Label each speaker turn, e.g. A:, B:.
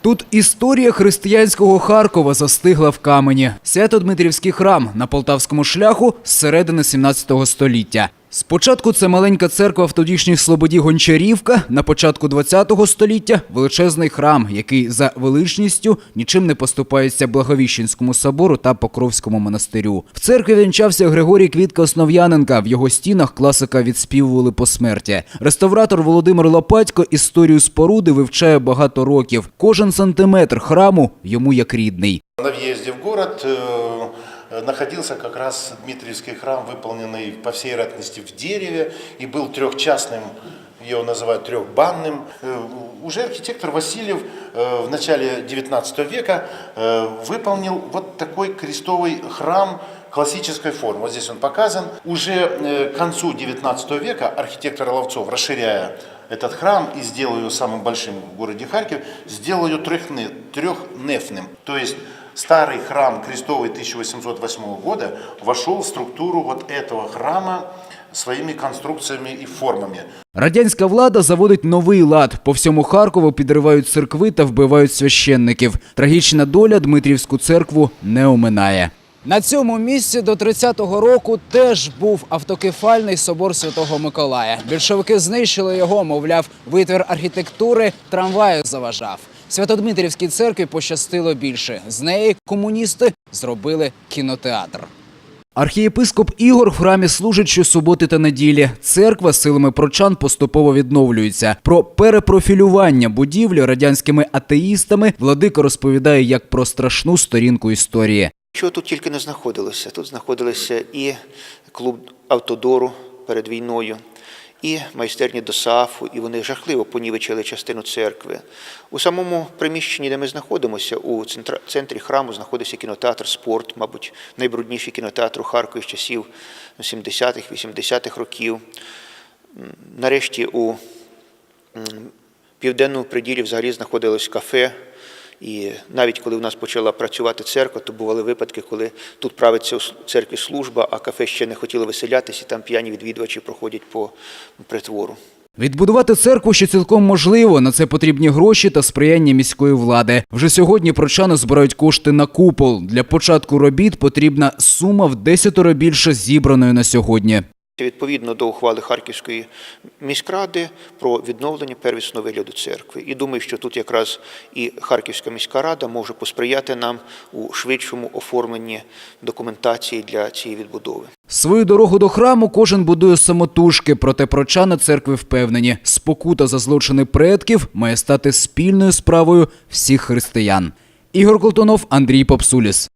A: Тут історія християнського Харкова застигла в камені. Свято-Дмитрівський храм на полтавському шляху з середини 17 століття. Спочатку це маленька церква в тодішній слободі Гончарівка. На початку 20 століття величезний храм, який за величністю нічим не поступається Благовіщенському собору та Покровському монастирю. В церкві вінчався Григорій Квітка Основ'яненка. В його стінах класика відспівували посмертя. Реставратор Володимир Лопатько історію споруди вивчає багато років. Кожен сантиметр храму йому як рідний.
B: На въезде в город э, э, находился как раз Дмитриевский храм, выполненный по всей вероятности в дереве и был трехчастным, его называют трехбанным. Э, Уже архитектор Васильев э, в начале 19 века э, выполнил вот такой крестовый храм классической формы. Вот здесь он показан. Уже к концу 19 века архитектор Ловцов, расширяя этот храм и сделал ее самым большим в городе Харьков, сделал ее трехне- трехнефным. То есть старый храм крестовый 1808 года вошел в структуру вот этого храма своими конструкциями и формами.
A: Радянська влада заводить новий лад. По всьому Харкову підривають церкви та вбивають священників. Трагічна доля Дмитрівську церкву не оминає. На цьому місці до 30-го року теж був автокефальний собор Святого Миколая. Більшовики знищили його, мовляв, витвір архітектури трамваю заважав. Святодмитрівській церкві пощастило більше. З неї комуністи зробили кінотеатр. Архієпископ Ігор в храмі служить щосуботи та неділі. Церква силами прочан поступово відновлюється. Про перепрофілювання будівлі радянськими атеїстами владика розповідає як про страшну сторінку історії.
C: Що тут тільки не знаходилося? Тут знаходилися і клуб автодору перед війною, і майстерні до САФу, і вони жахливо понівечили частину церкви. У самому приміщенні, де ми знаходимося, у центрі храму знаходився кінотеатр Спорт, мабуть, найбрудніший кінотеатр у Харкові з часів 70-х, 80-х років. Нарешті у південному приділі взагалі знаходилось кафе. І навіть коли в нас почала працювати церква, то бували випадки, коли тут правиться у церкві служба, а кафе ще не хотіло виселятися, і там п'яні відвідувачі проходять по притвору.
A: Відбудувати церкву ще цілком можливо. На це потрібні гроші та сприяння міської влади. Вже сьогодні прочани збирають кошти на купол. Для початку робіт потрібна сума в десятеро більше зібраної на сьогодні.
C: Відповідно до ухвали Харківської міськради про відновлення первісного вигляду церкви. І думаю, що тут якраз і Харківська міська рада може посприяти нам у швидшому оформленні документації для цієї відбудови.
A: Свою дорогу до храму кожен будує самотужки, проте прочани церкви впевнені, спокута за злочини предків має стати спільною справою всіх християн. Ігор Колтунов, Андрій Попсуліс.